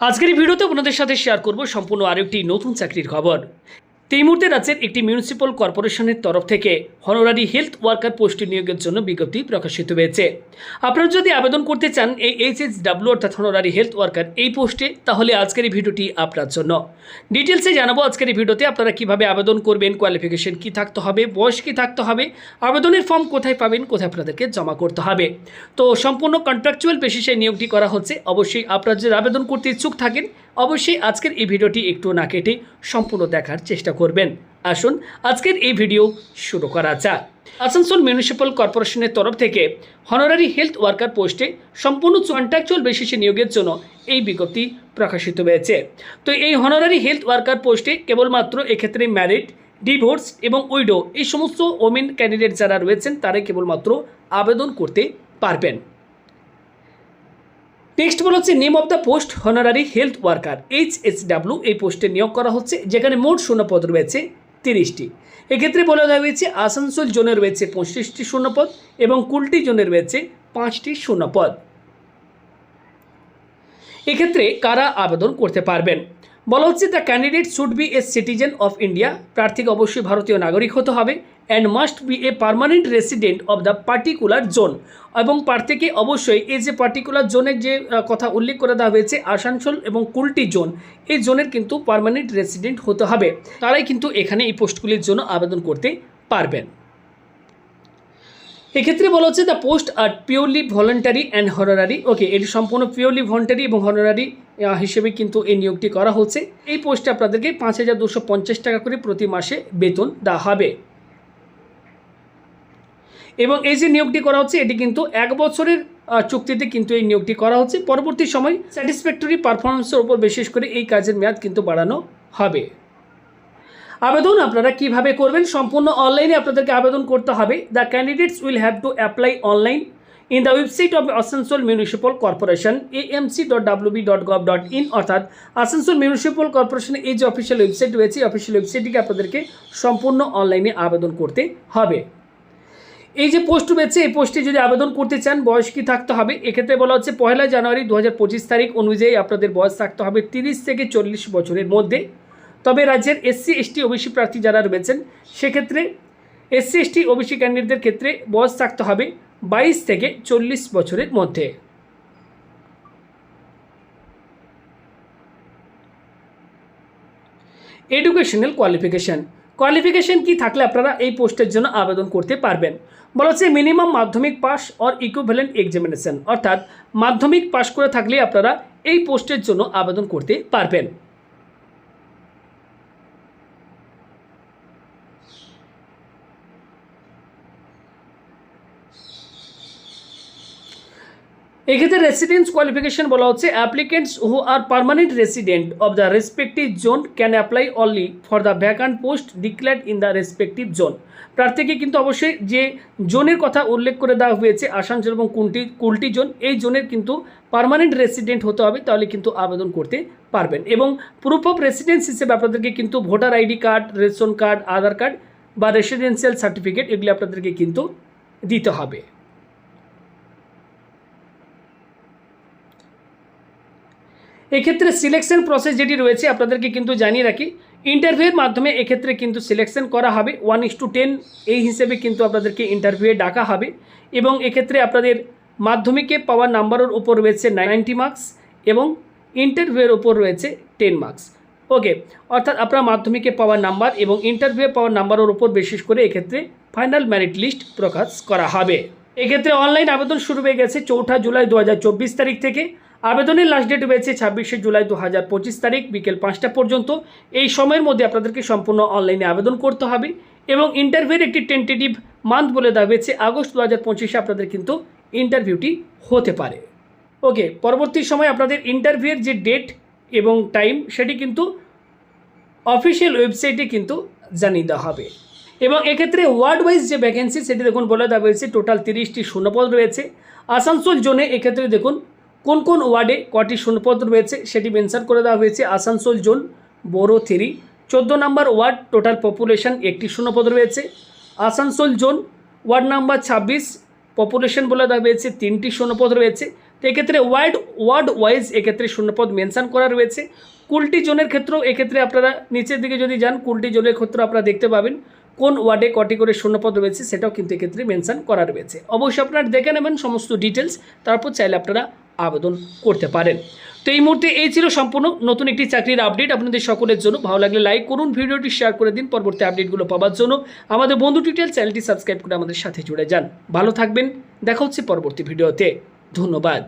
আজকের এই ভিডিওতে আপনাদের সাথে শেয়ার করব সম্পূর্ণ আরেকটি নতুন চাকরির খবর। তো এই মুহূর্তে রাজ্যের একটি মিউনিসিপ্যাল কর্পোরেশনের তরফ থেকে হনোরারি হেলথ ওয়ার্কার পোস্টে নিয়োগের জন্য বিজ্ঞপ্তি প্রকাশিত হয়েছে। আপনারা যদি আবেদন করতে চান এই এইচ এস ডাব্লিউ অর্থাৎ হনোরারি হেলথ ওয়ার্কার এই পোস্টে তাহলে আজকের এই ভিডিওটি আপনার জন্য। ডিটেলসে জানাব আজকের এই ভিডিওতে আপনারা কীভাবে আবেদন করবেন কোয়ালিফিকেশন কি থাকতে হবে, বয়স কি থাকতে হবে, আবেদনের ফর্ম কোথায় পাবেন, কোথায় আপনাদেরকে জমা করতে হবে। তো সম্পূর্ণ কন্ট্রাকচুয়াল বেসিসে নিয়োগটি করা হচ্ছে, অবশ্যই আপনারা যদি আবেদন করতে ইচ্ছুক থাকেন, অবশ্যই আজকের এই ভিডিওটি একটু না কেটে সম্পূর্ণ দেখার চেষ্টা করবেন। আসুন, আজকের এই ভিডিও শুরু করা যাক। আসানসোল মিউনিসিপ্যাল কর্পোরেশনের তরফ থেকে হনারারি হেলথ ওয়ার্কার পোস্টে সম্পূর্ণ কন্ট্রাকচুয়াল বেসিসে নিয়োগের জন্য এই বিজ্ঞপ্তি প্রকাশিত হয়েছে। তো এই হনারারি হেলথ ওয়ার্কার পোস্টে কেবলমাত্র এক্ষেত্রে ম্যারিড ডিভোর্স এবং উইডো এই সমস্ত ওমেন ক্যান্ডিডেট যারা রয়েছেন, তারাই কেবলমাত্র আবেদন করতে পারবেন। নেক্সট বলা হচ্ছে name of the post honorary health worker H S W এই পোস্টে নিয়োগ করা হচ্ছে, যেখানে মোট শূন্যপদ রয়েছে তিরিশটি। এক্ষেত্রে বলা হয়েছে আসানসোল জোনে রয়েছে পঁচিশটি শূন্যপদ এবং কুলটি জোনে রয়েছে পাঁচটি শূন্যপদ। এক্ষেত্রে কারা আবেদন করতে পারবেন? বলা হচ্ছে the candidate should be a citizen of India প্রার্থীকে অবশ্যই ভারতীয় নাগরিক হতে হবে and must be a permanent resident of the particular zone এবং প্রার্থীকে অবশ্যই এই যে পার্টিকুলার জোনের যে কথা উল্লেখ করে দেওয়া হয়েছে, আসানসোল এবং কুলটি জোন এই জোনের কিন্তু পার্মানেন্ট রেসিডেন্ট হতে হবে। তারাই কিন্তু এখানে এই পোস্টগুলির জন্য আবেদন করতে পারবেন। এক্ষেত্রে বলা হচ্ছে the post are purely voluntary and honorary okay এটি সম্পূর্ণ পিওরলি ভলেন্টারি এবং হনারারি হিসেবে কিন্তু এই নিয়োগটি করা হচ্ছে। এই পোস্টে আপনাদেরকে পাঁচ হাজার দুশো পঞ্চাশ টাকা করে প্রতি মাসে বেতন দেওয়া হবে। এবং এই যে নিয়োগটি করা হচ্ছে, এটি কিন্তু এক বছরের চুক্তিতে কিন্তু এই নিয়োগটি করা হচ্ছে। পরবর্তী সময় স্যাটিসফ্যাক্টরি পারফরমেন্সের উপর বিশেষ করে এই কাজের মেয়াদ কিন্তু বাড়ানো হবে। আবেদন আপনারা কীভাবে করবেন? সম্পূর্ণ অনলাইনে আপনাদেরকে আবেদন করতে হবে। The candidates will have to apply online in the website of Asansol municipal corporation AMC dot WB dot gov dot in অর্থাৎ আসানসোল মিউনিসিপ্যাল কর্পোরেশনের এই যে অফিসিয়াল ওয়েবসাইট রয়েছে অফিসিয়াল ওয়েবসাইটটিকে আপনাদেরকে সম্পূর্ণ অনলাইনে আবেদন করতে হবে। এই যে পোস্ট রয়েছে, এই পোস্টে যদি আবেদন করতে চান, বয়স কি থাকতে হবে? এক্ষেত্রে বলা হচ্ছে পয়লা জানুয়ারি দু হাজার পঁচিশ তারিখ অনুযায়ী আপনাদের বয়স থাকতে হবে তিরিশ থেকে চল্লিশ বছরের মধ্যে। তবে রাজ্যের এসসি এসটি ওবিসি প্রার্থী যারা রয়েছেন, সেক্ষেত্রে এসসি এসটি ওবিসি ক্যান্ডিডেটদের ক্ষেত্রে বয়স থাকতে হবে বাইশ থেকে চল্লিশ বছরের মধ্যে। এডুকেশনাল কোয়ালিফিকেশান কোয়ালিফিকেশান কি থাকলে আপনারা এই পোস্টের জন্য আবেদন করতে পারবেন। বলা হচ্ছে মিনিমাম মাধ্যমিক পাস অর ইকুইভ্যালেন্ট এক্সামিনেশন অর্থাৎ মাধ্যমিক পাস করে থাকলে আপনারা এই পোস্টের জন্য আবেদন করতে পারবেন। এক্ষেত্রে রেসিডেন্স কোয়ালিফিকেশন বলা হচ্ছে applicants who are permanent resident of the respective zone can apply only for the vacant post declared in the respective zone প্রার্থীকে কিন্তু অবশ্যই যে জোনের কথা উল্লেখ করে দেওয়া হয়েছে, আসানসোল এবং কুলটি কুলটি জোন, এই জোনের কিন্তু পারমানেন্ট রেসিডেন্ট হতে হবে, তাহলে কিন্তু আবেদন করতে পারবেন। এবং প্রুফ অফ রেসিডেন্স হিসেবে আপনাদেরকে কিন্তু voter ID card, ration card, Aadhaar card বা রেসিডেন্সিয়াল সার্টিফিকেট এগুলি আপনাদেরকে কিন্তু দিতে হবে। এক্ষেত্রে সিলেকশন প্রসেস যেটি রয়েছে, আপনাদেরকে কিন্তু জানিয়ে রাখি ইন্টারভিউয়ের মাধ্যমে এক্ষেত্রে কিন্তু সিলেকশন করা হবে। ওয়ান ইস টু টেন এই হিসেবে কিন্তু আপনাদেরকে ইন্টারভিউয়ে ডাকা হবে। এবং এক্ষেত্রে আপনাদের মাধ্যমিকে পাওয়া নাম্বারের উপর রয়েছে নাইনটি মার্কস এবং ইন্টারভিউয়ের উপর রয়েছে টেন মার্কস ওকে অর্থাৎ আপনার মাধ্যমিকে পাওয়া নাম্বার এবং ইন্টারভিউয়ে পাওয়া নাম্বারের উপর বিশেষ করে এক্ষেত্রে ফাইনাল মেরিট লিস্ট প্রকাশ করা হবে। এক্ষেত্রে অনলাইন আবেদন শুরু হয়ে গেছে চৌঠা জুলাই দু হাজার চব্বিশ তারিখ থেকে। আবেদনের লাস্ট ডেট রয়েছে ছাব্বিশে জুলাই দু হাজার পঁচিশ তারিখ, বিকেল পাঁচটা পর্যন্ত। এই সময়ের মধ্যে আপনাদেরকে সম্পূর্ণ অনলাইনে আবেদন করতে হবে এবং ইন্টারভিউর একটি টেন্টেটিভ মান্থ বলে দেওয়া হয়েছে। আগস্ট দু হাজার পঁচিশে আপনাদের কিন্তু ইন্টারভিউটি হতে পারে। ওকে পরবর্তী সময় আপনাদের ইন্টারভিউয়ের যে ডেট এবং টাইম সেটি কিন্তু অফিসিয়াল ওয়েবসাইটে কিন্তু জানিয়ে দেওয়া হবে। এবং এক্ষেত্রে ওয়ার্ড ওয়াইজ যে ভ্যাকেন্সি সেটি দেখুন বলে দেওয়া হয়েছে টোটাল তিরিশটি শূন্যপদ রয়েছে। আসানসোল জোনে এক্ষেত্রে দেখুন কোন কোন ওয়ার্ডে কটি শূন্যপদ রয়েছে সেটি মেনশন করে দেওয়া হয়েছে আসানসোল জোন, বোরো থ্রি। চোদ্দ নম্বর ওয়ার্ড, টোটাল পপুলেশন একটি শূন্যপদ রয়েছে। আসানসোল জোন, ওয়ার্ড নাম্বার ছাব্বিশ, পপুলেশন বলে দেওয়া হয়েছে তিনটি শূন্যপদ রয়েছে। তো এক্ষেত্রে ওয়ার্ড ওয়ার্ড ওয়াইজ এক্ষেত্রে শূন্যপদ মেনশন করা রয়েছে। কুলটি জোনের ক্ষেত্রেও এক্ষেত্রে আপনারা নিচের দিকে যদি যান, কুলটি জোনের ক্ষেত্রে আপনারা দেখতে পাবেন কোন ওয়ার্ডে কটি করে শূন্যপদ রয়েছে সেটাও কিন্তু এক্ষেত্রে মেনশন করা রয়েছে। অবশ্যই আপনারা দেখে নেবেন সমস্ত ডিটেলস তারপর চাইলে আপনারা আবেদন করতে পারেন। তো এই মুহূর্তে এই ছিল সম্পূর্ণ নতুন একটি চাকরির আপডেট আপনাদের সকলের জন্য ভালো লাগলে লাইক করুন, ভিডিওটি শেয়ার করে দিন, পরবর্তী আপডেটগুলো পাওয়ার জন্য আমাদের বন্ধু টিটেল চ্যানেলটি সাবস্ক্রাইব করে আমাদের সাথে জুড়ে যান। ভালো থাকবেন, দেখা হচ্ছে পরবর্তী ভিডিওতে ধন্যবাদ।